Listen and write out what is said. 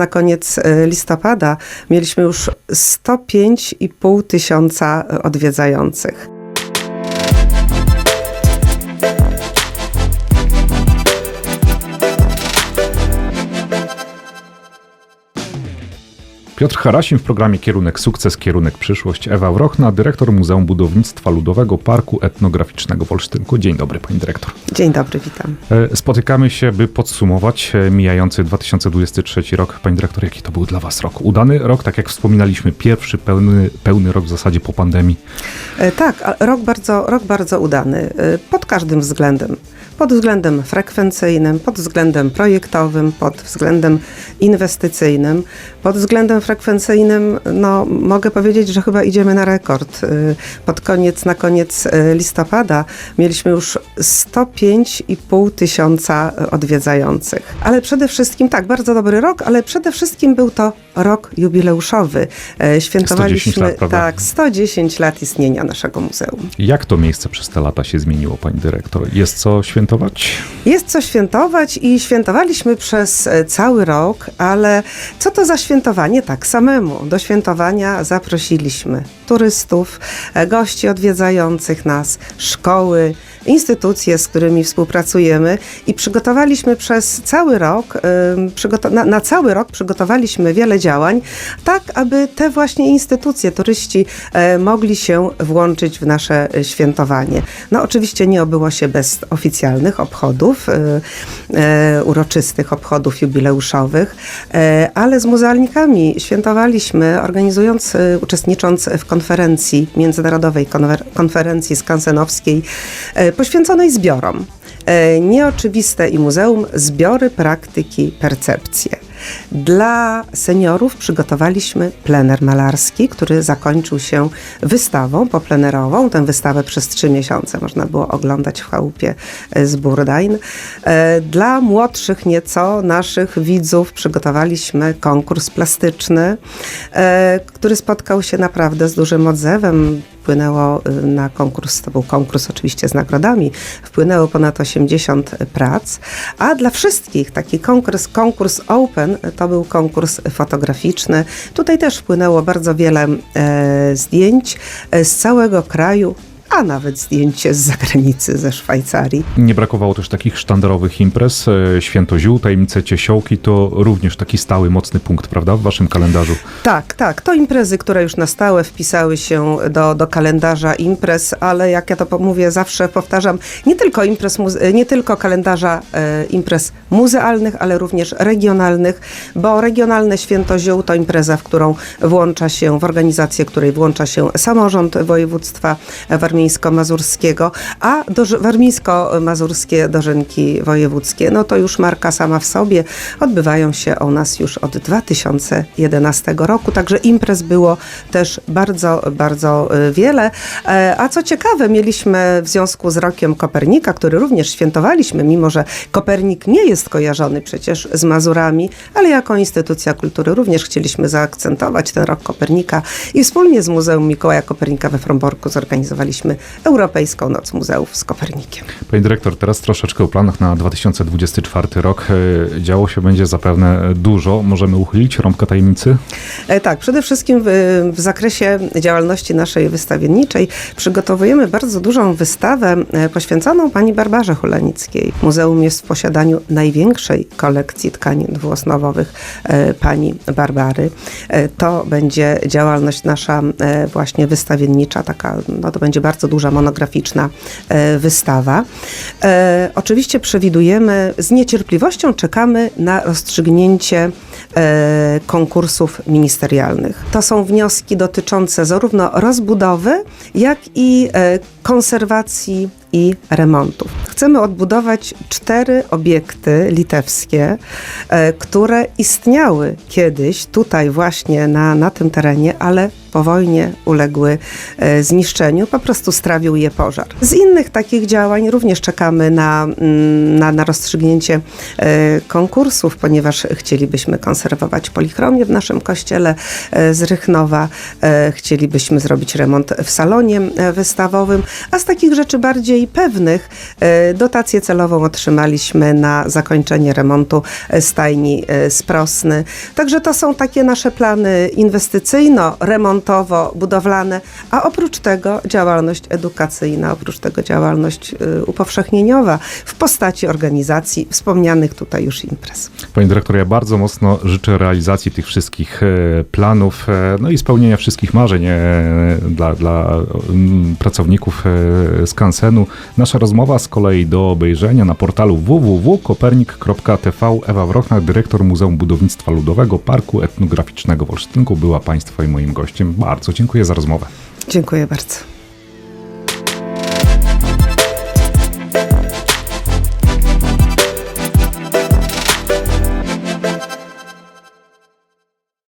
Na koniec e, listopada mieliśmy już 105,5 tysiąca odwiedzających. Piotr Harasim w programie Kierunek Sukces, Kierunek Przyszłość. Ewa Wrochna, dyrektor Muzeum Budownictwa Ludowego Parku Etnograficznego w Olsztynku. Dzień dobry, pani dyrektor. Dzień dobry, witam. E, Spotykamy się, by podsumować e, mijający 2023 rok. Pani dyrektor, jaki to był dla was rok? Udany rok, tak jak wspominaliśmy, pierwszy pełny, pełny rok w zasadzie po pandemii. E, Tak, rok bardzo, rok bardzo udany pod każdym względem. Pod względem frekwencyjnym, pod względem projektowym, pod względem inwestycyjnym. Pod względem frekwencyjnym, no mogę powiedzieć, że chyba idziemy na rekord. E, Pod koniec, na koniec e, listopada mieliśmy już 105,5 tysiąca odwiedzających. Ale przede wszystkim, tak, bardzo dobry rok, ale przede wszystkim był to rok jubileuszowy. E, Świętowaliśmy, lat, tak, 110 lat istnienia naszego muzeum. Jak to miejsce przez te lata się zmieniło, pani dyrektor? Jest co świętować? Jest co świętować i świętowaliśmy przez e, cały rok, ale co to za świętowanie tak samemu? Do świętowania zaprosiliśmy turystów, e, gości odwiedzających nas, szkoły, instytucje, z którymi współpracujemy i przygotowaliśmy przez cały rok, na, na cały rok przygotowaliśmy wiele działań, tak aby te właśnie instytucje, turyści e, mogli się włączyć w nasze świętowanie. No oczywiście nie obyło się bez oficjalnych obchodów, e, e, uroczystych obchodów jubileuszowych, e, ale z muzealnikami świętowaliśmy, organizując, uczestnicząc w konferencji, międzynarodowej konferencji skansenowskiej, poświęconej zbiorom. Nieoczywiste i muzeum, zbiory, praktyki, percepcje. Dla seniorów przygotowaliśmy plener malarski, który zakończył się wystawą poplenerową. Tę wystawę przez trzy miesiące można było oglądać w chałupie e, z Burdain. E, Dla młodszych nieco naszych widzów przygotowaliśmy konkurs plastyczny, e, który spotkał się naprawdę z dużym odzewem wpłynęło y, na konkurs, to był konkurs oczywiście z nagrodami, wpłynęło ponad 80 prac, a dla wszystkich taki konkurs, konkurs Open to był konkurs fotograficzny. Tutaj też wpłynęło bardzo wiele e, zdjęć e, z całego kraju, a nawet zdjęcie z zagranicy, ze Szwajcarii. Nie brakowało też takich sztandarowych imprez. E, Święto Ziół, Tajemnice Ciesiołki to również taki stały, mocny punkt, prawda, w waszym kalendarzu? Tak, tak. To imprezy, które już na stałe wpisały się do, do kalendarza imprez, ale jak ja to mówię, zawsze powtarzam, nie tylko, imprez, nie tylko kalendarza e, imprez muzealnych, ale również regionalnych, bo regionalne Święto Ziół to impreza, w którą włącza się, w organizację której włącza się samorząd województwa warmińsko-mazurskiego, a doży- warmińsko-mazurskie dożynki wojewódzkie, no to już marka sama w sobie. Odbywają się u nas już od 2011 roku, także imprez było też bardzo, bardzo y, wiele. E, A co ciekawe, mieliśmy w związku z rokiem Kopernika, który również świętowaliśmy, mimo że Kopernik nie jest kojarzony przecież z Mazurami, ale jako instytucja kultury również chcieliśmy zaakcentować ten rok Kopernika i wspólnie z Muzeum Mikołaja Kopernika we Fromborku zorganizowaliśmy Europejską Noc Muzeów z Kopernikiem. Pani dyrektor, teraz troszeczkę o planach na 2024 rok. E, Działo się będzie zapewne dużo. Możemy uchylić rąbkę tajemnicy? E, Tak, przede wszystkim w, w zakresie działalności naszej wystawienniczej przygotowujemy bardzo dużą wystawę e, poświęconą pani Barbarze Hulanickiej. Muzeum jest w posiadaniu największej kolekcji tkanin dwuosnowowych pani Barbary. To będzie działalność nasza właśnie wystawiennicza, taka, no to będzie bardzo duża monograficzna e, wystawa. E, Oczywiście przewidujemy, z niecierpliwością czekamy na rozstrzygnięcie e, konkursów ministerialnych. To są wnioski dotyczące zarówno rozbudowy, jak i konserwacji i remontów. Chcemy odbudować cztery obiekty litewskie, które istniały kiedyś tutaj właśnie na, na tym terenie, ale po wojnie uległy e, zniszczeniu, po prostu strawił je pożar. Z innych takich działań również czekamy na, mm, na, na rozstrzygnięcie e, konkursów, ponieważ chcielibyśmy konserwować polichromię w naszym kościele e, z Rychnowa, chcielibyśmy zrobić remont w salonie wystawowym, a z takich rzeczy bardziej pewnych dotację celową otrzymaliśmy na zakończenie remontu stajni e, Sprosny. Także to są takie nasze plany inwestycyjno-remontowo-budowlane, a oprócz tego działalność edukacyjna, oprócz tego działalność e, upowszechnieniowa w postaci organizacji wspomnianych tutaj już imprez. Pani dyrektor, ja bardzo mocno życzę realizacji tych wszystkich e, planów, e, no i spełnienia wszystkich marzeń e, dla, dla pracowników Skansenu. Nasza rozmowa z kolei do obejrzenia na portalu www.kopernik.tv. Ewa Wrochna, dyrektor Muzeum Budownictwa Ludowego Parku Etnograficznego w Olsztynku była Państwa i moim gościem. Bardzo dziękuję za rozmowę. Dziękuję bardzo.